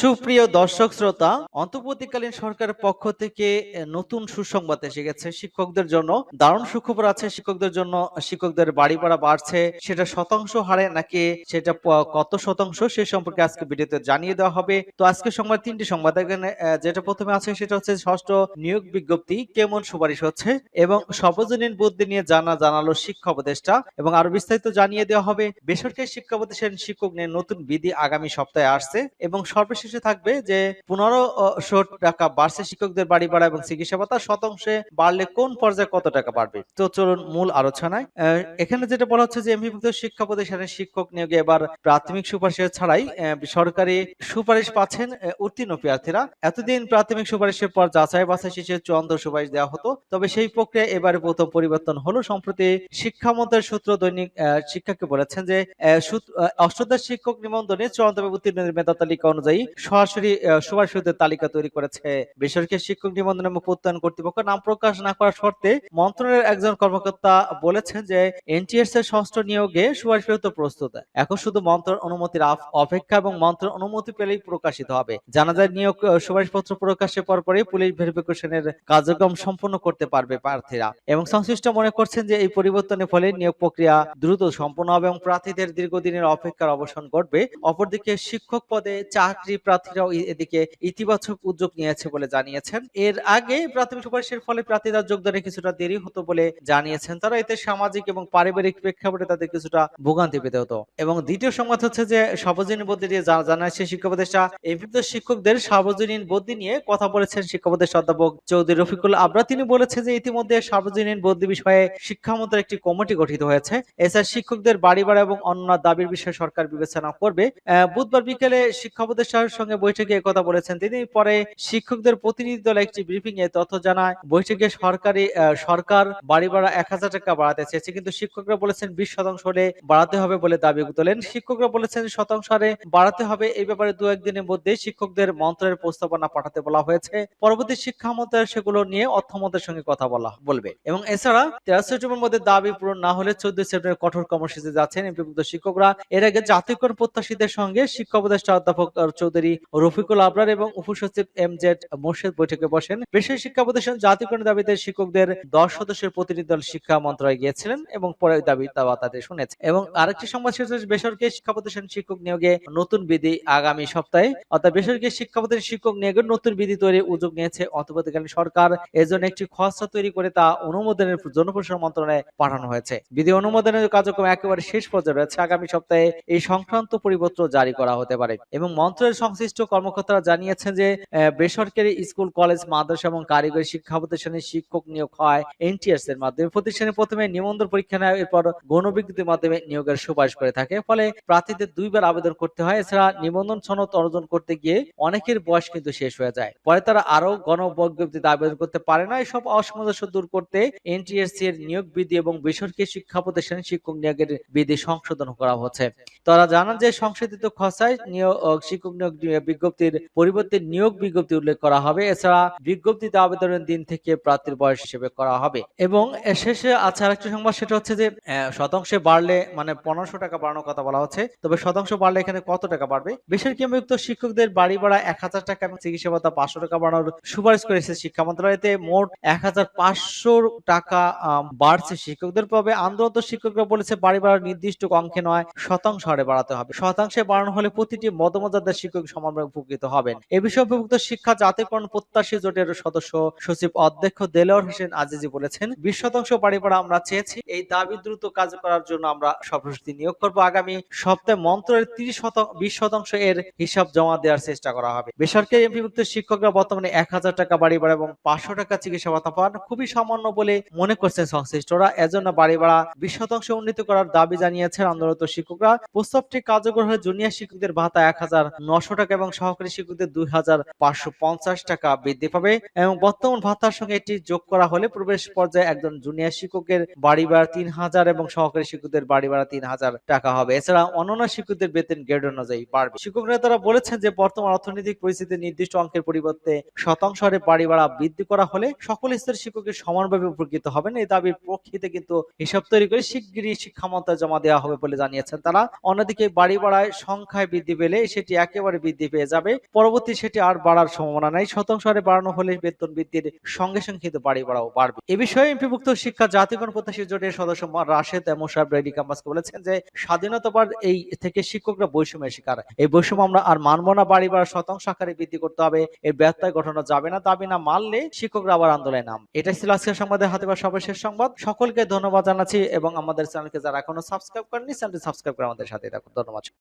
সুপ্রিয় দর্শক শ্রোতা, অন্তর্বর্তীকালীন সরকারের পক্ষ থেকে নতুন সুসংবাদ এসে গেছে। শিক্ষকদের জন্য দারুণ সুখবর আছে। শিক্ষকদের জন্য শিক্ষকদের বাড়ি ভাড়া বাড়ছে। সেটা শতাংশ হারে নাকি সেটা কত শতাংশ সে সম্পর্কে আজকে ভিডিওতে জানিয়ে দেওয়া হবে। তো আজকে সংবাদ, তিনটি সংবাদ। এখানে যেটা প্রথমে আছে সেটা হচ্ছে ষষ্ঠ নিয়োগ বিজ্ঞপ্তি, কেমন সুপারিশ হচ্ছে? এবং সর্বজনীন বুদ্ধি নিয়ে জানা জানালো শিক্ষা উপদেষ্টা এবং আরও বিস্তারিত জানিয়ে দেওয়া হবে। বেসরকারি শিক্ষা প্রতিষ্ঠান শিক্ষক নিয়ে নতুন বিধি আগামী সপ্তাহে আসছে এবং সর্বশেষে থাকবে যে পনেরোশো টাকা বাড়ছে শিক্ষকদের বাড়ি ভাড়া এবং চিকিৎসা ভাতা, শতাংশে বাড়লে কোন পর্যায়ে কত টাকা বাড়বে? তো চলুন মূল আলোচনায়। এখানে যেটা বলা হচ্ছে যে এমপিভুক্ত শিক্ষা প্রতিষ্ঠানের শিক্ষক নিয়োগে এবার প্রাথমিক সুপারিশের ছাড়াই সরকারি সুপারিশ পাচ্ছেন উত্তীর্ণ প্রার্থীরা। এতদিন প্রাথমিক সুপারিশের পর যাচাই বাছাই শেষে চূড়ান্ত সুপারিশ দেওয়া হতো, তবে সেই প্রক্রিয়া এবারে প্রথম পরিবর্তন হলো সম্প্রতি শিক্ষামন্ত্রীর সূত্র দৈনিক শিক্ষাকে বলেছেন যে অষ্টাদশ শিক্ষক নিবন্ধনে চূড়ান্তভাবে উত্তীর্ণদের মেধা তালিকা অনুযায়ী সরাসরি আহ, সুপারিশদের তালিকা তৈরি করেছে বেসরকারি শিক্ষক নিবন্ধন এবং প্রত্যয়ন কর্তৃপক্ষ। নাম প্রকাশ না করার শর্তে মন্ত্রণালয়ের একজন কর্মকর্তা বলেছেন যে এনটিএস এর ষষ্ঠ নিয়োগে সুপারিশ পেতে প্রস্তুত। এখন শুধু মন্ত্রণ অনুমতির অপেক্ষা এবং মন্ত্রণ অনুমতি পেলেই প্রকাশিত হবে। জানা যায় নিয়োগ সুপারিশপত্র প্রকাশের পরপরই পুলিশ ভেরিফিকেশনের কার্যক্রম সম্পন্ন করতে পারবে প্রার্থীরা। এবং সংশ্লিষ্ট মনে করছেন যে এই পরিবর্তনের ফলে নিয়োগ প্রক্রিয়া দ্রুত সম্পন্ন হবে এবং প্রার্থীদের দীর্ঘদিনের অপেক্ষার অবসান ঘটবে। অপরদিকে শিক্ষক পদে চাকরি প্রার্থীরাও এদিকে ইতিবাচক উদ্যোগ নিয়েছে বলে জানিয়েছেন। এর আগে প্রাথমিক সুপারিশের ফলে প্রার্থীরা যোগদানে কিছুটা দেরি হতো বলে জানিয়েছেন। তারা এতে সামাজিক এবং পারিবারিক প্রেক্ষাপটে তাদের কিছুটা ভোগান্তি পেতে হতো। এবং দ্বিতীয় সংবাদ হচ্ছে যে সার্বজনীন বদলি জা- জানাচ্ছে শিক্ষা উপদেষ্টা এমপিত শিক্ষকদের সার্বজনীন বদলি নিয়ে কথা বলেছেন শিক্ষা উপদেষ্টা অধ্যাপক চৌধুরী রফিকুল আবরা। তিনি বলেছেন যে ইতিমধ্যে সার্বজনীন বদলি বিষয়ে শিক্ষামন্ত্রীর একটি কমিটি গঠিত হয়েছে। এছাড়া শিক্ষকদের বাড়ি ভাড়া এবং অন্য দাবির বিষয়ে সরকার বিবেচনা করবে। বুধবার বিকেলে শিক্ষা উপদেষ্টার সঙ্গে বৈঠকে কথা বলেছেন। তিনি পরে শিক্ষকদের প্রতিনিধি দল একটি ব্রিফিং এ তথ্য জানায়, বৈঠকে সরকারি সরকার বাড়ি ভাড়া এক হাজার টাকা বাড়াতে চেয়েছে, কিন্তু শিক্ষকরা বলেছেন বিশ শতাংশ হলে বাড়াতে হবে বলে দাবি তোলেন। শিক্ষকরা বলেছেন শতাংশ হারে বাড়াতে হবে এই ব্যাপারে দু একদিনের মধ্যে শিক্ষকদের মন্ত্রের প্রস্তাবনা পাঠাতে বলা হয়েছে। পরবর্তী শিক্ষা মন্ত্রণালয় সেগুলো নিয়ে অর্থ মন্ত্রের সঙ্গে কথা বলা বলবে। এবং এছাড়া তেরো সেপ্টেম্বর মধ্যে দাবি পূরণ না হলে চোদ্দ সেপ্টেম্বর কঠোর কর্মসূচি যাচ্ছেন শিক্ষকরা। এর আগে জাতীয়করণ প্রত্যাশীদের সঙ্গে শিক্ষা উপদেষ্টা অধ্যাপক চৌধুরী রফিকুল আবরার এবং উপসচিব এম জেড মোর্শেদ বৈঠকে বসেন। বেসরকারি শিক্ষা প্রতিষ্ঠান জাতীয়করণের দাবিতে শিক্ষকদের দশ সদস্যের প্রতিনিধি দল শিক্ষা মন্ত্রণালয়ে গিয়েছিলেন এবং পরে ওই দাবি দাওয়া তাদের শুনেছে এবং আরেকটি সংবাদ শেষ বেসরকারি শিক্ষা প্রতিষ্ঠান শিক্ষক নিয়োগে নতুন বিধি আগামী সপ্তাহে। অর্থাৎ বেসরকারি শিক্ষা প্রতিষ্ঠান শিক্ষক নিয়োগের নতুন বিধি তৈরির উদ্যোগ নিয়েছে অন্তর্বর্তীকালীন সরকার। এজন্য একটি খসড়া তৈরি করে তা অনুমোদনের জনপ্রশাসন মন্ত্রণালয়ে পাঠানো হয়েছে। বিধি অনুমোদনের কার্যক্রম একেবারে শেষ পর্যায়ে রয়েছে। আগামী সপ্তাহে এই সংক্রান্ত পরিপত্র জারি করা হতে পারে এবং মন্ত্রণালয়ের সংশ্লিষ্ট কর্মকর্তারা জানিয়েছেন যে বেসরকারি স্কুল, কলেজ, মাদ্রাসা এবং কারিগরি শিক্ষা প্রতিষ্ঠানে শিক্ষক নিয়োগ হয় এনটিএস এর মাধ্যমে। প্রতিষ্ঠানে প্রথমে নিবন্ধন পরীক্ষা নেয়, এরপর গণবিজ্ঞপ্তির মাধ্যমে নিয়োগের সুপারিশ করে থাকে। ফলে প্রার্থীদের দুইবার আবেদন করতে হয়। এছাড়া নিবন্ধন সনদ অর্জন করতে গিয়ে অনেকের বয়স কিন্তু শেষ হয়ে যায়। পরে তারা আরও গণবিজ্ঞপ্তিতে আবেদন করতে পারে না। এসব অসামঞ্জস্য দূর করতে এনটিএসসি এর নিয়োগ বিধি এবং বেসরকারি শিক্ষা প্রতিষ্ঠানে শিক্ষক নিয়োগের বিধি সংশোধন করা হচ্ছে। তারা জানান যে, সংশোধিত খসায় নিয়োগ, শিক্ষক নিয়োগ বিজ্ঞপ্তির পরিবর্তে নিয়োগ বিজ্ঞপ্তি উল্লেখ করা হবে। এছাড়া বিজ্ঞপ্তিতে আবেদনের দিন থেকে প্রার্থীর বয়স হিসেবে করা হবে। এবং শেষে আছে আরেকটি সংবাদ, সেটা হচ্ছে যে শতাংশে বাড়লে মানে পনেরোশো টাকা বাড়ানোর কথা বলা হচ্ছে। তবে শতাংশ বাড়লে এখানে কত টাকা বাড়বে? বেসরকারি মুক্ত শিক্ষকদের বাড়ি ভাড়া এক হাজার টাকা এবং চিকিৎসা ভাতা পাঁচশো টাকা বাড়ানোর সুপারিশ করেছে শিক্ষা মন্ত্রণালয়তে। মোট এক হাজার পাঁচশো টাকা বাড়ছে শিক্ষকদের। পাবে আন্দোলন শিক্ষকরা বলেছে, বাড়ি ভাড়া নির্দিষ্ট অঙ্কে নয়, শতাংশ হারে বাড়াতে হবে। শতাংশে বাড়ানো হলে প্রতিটি মদমজাদার শিক্ষক সমানভাবে উপকৃত হবেন। এ বিষয়ে অভিভুক্ত শিক্ষা জাতীয়করণ প্রত্যাশী জোটের সদস্য সচিব অধ্যক্ষ দেলোয়ার হোসেন আজিজি বলেছেন বিশ শতাংশ বাড়ি ভাড়া আমরা চেয়েছি এই দাবি দ্রুত কাজ করার জন্য আমরা সপ্রশক্তি নিয়োগ করব। আগামী সপ্তাহে মন্ত্রের তিরিশ শতাংশ বিশ শতাংশ এর হিসাব জমা দেওয়ার চেষ্টা করা হবে। বেসরকারি এমপিভুক্ত শিক্ষকরা বর্তমানে এক হাজার টাকা বাড়ি ভাড়া এবং পাঁচশো টাকা চিকিৎসা ভাতা পান। খুবই সামান্য বলে মনে করছেন সংশ্লিষ্টরা। এজন্য বাড়ি ভাড়া বিশ শতাংশ উন্নীত করার দাবি জানিয়েছেন আন্দোলনরত শিক্ষকরা। প্রস্তাবটি কার্যকর হয়ে জুনিয়র শিক্ষকদের ভাতা এক হাজার নশো টাকা এবং সহকারী শিক্ষকদের দুই হাজার পাঁচশো পঞ্চাশ টাকা বৃদ্ধি পাবে এবং বর্তমান ভাতার সঙ্গে এটি যোগ করা হলে প্রবেশ পর্যায়ে একজন জুনিয়র শিক্ষকের বাড়ি ভাড়া তিন হাজার এবং সহকারী শিক্ষকদের বাড়ি ভাড়া তিন হাজার টাকা হবে। এছাড়া অন্যান্য শিক্ষকদের বেতন গ্রেড অনুযায়ী বাড়বে। শিক্ষকরা তারা বলেছেন যে, বর্তমান অর্থনৈতিক পরিস্থিতি নির্দিষ্ট অঙ্কের পরিবর্তে শতাংশ হারে বাড়ি ভাড়া বৃদ্ধি করা হলে সকল স্তরের শিক্ষকের সমানভাবে উপকৃত হবেন। এই দাবির প্রক্ষিতে কিন্তু হিসাব তৈরি করে শিগগিরই শিক্ষা মন্ত্রণালয়ে জমা দেওয়া হবে বলে জানিয়েছেন তারা। অন্যদিকে বাড়ি ভাড়ায় সংখ্যায় বৃদ্ধি পেলে সেটি একেবারে বৃদ্ধি পেয়ে যাবে। পরবর্তী সেটি আর বাড়ার সম্ভাবনা নাই। শতাংশ হারে বাড়ানো হলে বেতন বৃদ্ধির সঙ্গে সঙ্গে কিন্তু বাড়ি বাড়াও বাড়বে। এ বিষয়ে এমপিভুক্ত শিক্ষা জাতীয়করণ প্রত্যাশী জোটের সদস্য রাশেদ মোশারফ রেডি কাম্বাসকে বলেছেন যে, স্বাধীনতাবার এই থেকে শিক্ষকরা বৈষম্যের শিকার। এই বৈষম্য আমরা আর মানব না, বাড়ি বাড়া শতাংশ আকারে বৃদ্ধি করতে হবে। এর ব্যত্যয় ঘটানো যাবে না, দাবি না মানলে শিক্ষকরা আবার আন্দোলনে নাম। এটাই ছিল আজকের সংবাদের হাতে বা সর্বশেষ সংবাদ। সকলকে ধন্যবাদ জানাচ্ছি এবং আমাদের চ্যানেলকে যারা এখনও সাবস্ক্রাইব করেনি চ্যানেলটি সাবস্ক্রাইব করে আমাদের সাথে থাকুন। ধন্যবাদ।